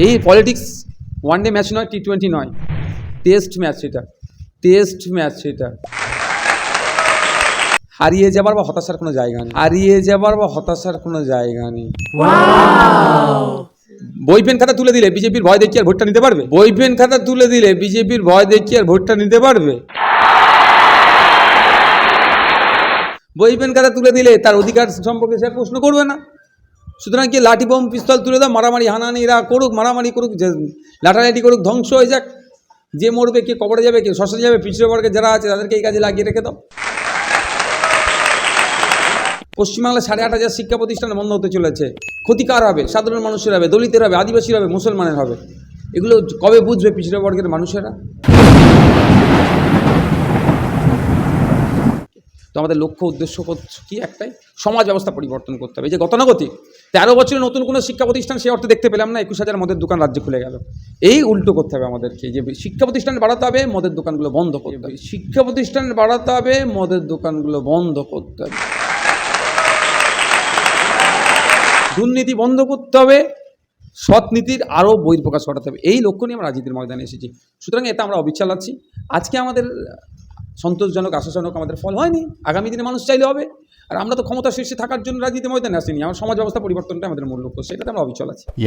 এই politics one day match নয় T twenty নয়। টেস্ট ম্যাচ সেটা টেস্ট ম্যাচ সেটা হারিয়ে যাবার বা হতাশার কোনো জায়গা নেই। হারিয়ে যাবার বা হতাশার কোনো জায়গা নেই। বই পেন খাতা তুলে দিলে বিজেপির ভয় দেখিয়ে আর ভোটটা নিতে পারবে? বই পেন খাতা তুলে দিলে বিজেপির ভয় দেখিয়ে আর ভোটটা নিতে পারবে? বই পেন খাতা তুলে দিলে তার অধিকার সম্পর্কে সে প্রশ্ন করবে না। সুতরাং কি লাঠি, বোম, পিস্তল তুলে দাও, মারামারি হানাহানি এরা করুক, মারামারি করুক লাঠালাঠি করুক, ধ্বংস হয়ে যাক। যে মরবে, কে কবরে যাবে, কে শ্মশানে যাবে পিছিয়ে বর্গে যারা আছে, তাদেরকে এই কাজে লাগিয়ে রেখে দাও। পশ্চিমবাংলায় সাড়ে আট হাজার শিক্ষা প্রতিষ্ঠান বন্ধ হতে চলেছে। ক্ষতিকার হবে, সাধারণ মানুষের হবে, দলিতের হবে, আদিবাসীর হবে, মুসলমানের হবে। এগুলো কবে বুঝবে পিছিয়ে বর্গের মানুষেরা? তো আমাদের লক্ষ্য উদ্দেশ্য কি একটাই? সমাজ ব্যবস্থা পরিবর্তন করতে হবে। এই যে গতানুগতিক, তেরো বছরে নতুন কোনো শিক্ষা প্রতিষ্ঠান সে অর্থে দেখতে পেলাম না, একুশ হাজার মদের দোকান রাজ্যে খুলে গেল। এই উল্টো করতে হবে আমাদেরকে, যে শিক্ষা প্রতিষ্ঠান বাড়াতে হবে, মদের দোকানগুলো বন্ধ করতে হবে। শিক্ষা প্রতিষ্ঠান বাড়াতে হবে, মদের দোকানগুলো বন্ধ করতে হবে। দুর্নীতি বন্ধ করতে হবে, সৎ নীতির আরও বহির্প্রকাশ ঘটাতে হবে। এই লক্ষ্য নিয়ে আমরা রাজনীতির ময়দানে এসেছি। সুতরাং এটা আমরা অবিচার লাচ্ছি আজকে আমাদের সন্তোষজনক, আশাজনক আমাদের ফল হয়নি। আগামী দিনে মানুষ চাইলে হবে। আর আমরা তো ক্ষমতা শীর্ষে থাকার জন্য রাজনীতি ময়দানে আসিনি। আমার সমাজ ব্যবস্থা পরিবর্তনটা আমাদের মূল লক্ষ্য, সেটাতে আমরা অবিচল আছি.